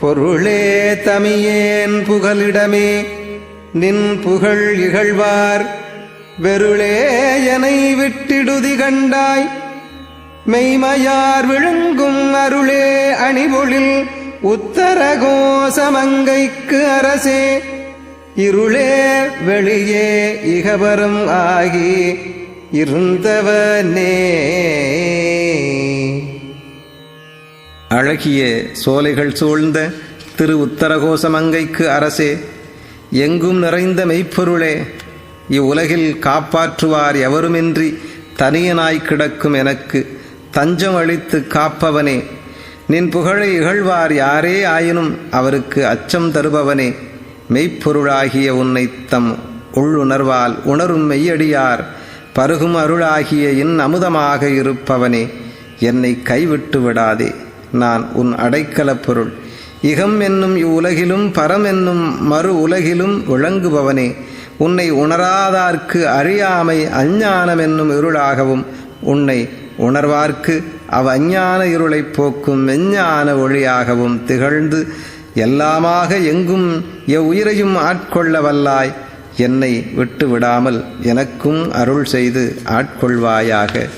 பொருளே தமியேன் புகலிடமே நின் புகழ் இகழ்வார். வெருளே எனை விட்டிடுதி கண்டாய் மெய்மையார் விழுங்கும் அருளே அணிபொழில் உத்தரகோசமங்கைக்கு அரசே. இருளே வெளியே இகபரம் ஆகி இருந்தவனே. அழகிய சோலைகள் சூழ்ந்த திரு உத்தரகோசமங்கைக்கு அரசே எங்கும் நிறைந்த மெய்ப்பொருளே இவ்வுலகில் காப்பாற்றுவார் எவருமின்றி தனியனாய் கிடக்கும் எனக்கு தஞ்சம் அளித்து காப்பவனே. நின் புகழை இகழ்வார் யாரே ஆயினும் அவருக்கு அச்சம் தருபவனே. மெய்ப்பொருளாகிய உன்னை தம் உள்ளுணர்வால் உணரும் மெய்யடியார் பருகும் அருளாகிய இன் அமுதமாக இருப்பவனே. என்னை கைவிட்டு விடாதே. நான் உன் அடைக்கலப் பொருள். இகம் என்னும் இவ்வுலகிலும் பரம் என்னும் மறு உலகிலும் விளங்குபவனே. உன்னை உணராதார்க்கு அறியாமை அஞ்ஞானம் என்னும் இருளாகவும் உன்னை உணர்வார்க்கு அவ் அஞ்ஞான இருளைப் போக்கும் மெஞ்ஞான ஒளியாகவும் திகழ்ந்து எல்லாமாக எங்கும் எவ்வுயிரையும் ஆட்கொள்ள வல்லாய். என்னை விட்டு விடாமல் எனக்கும் அருள் செய்து ஆட்கொள்வாயாக.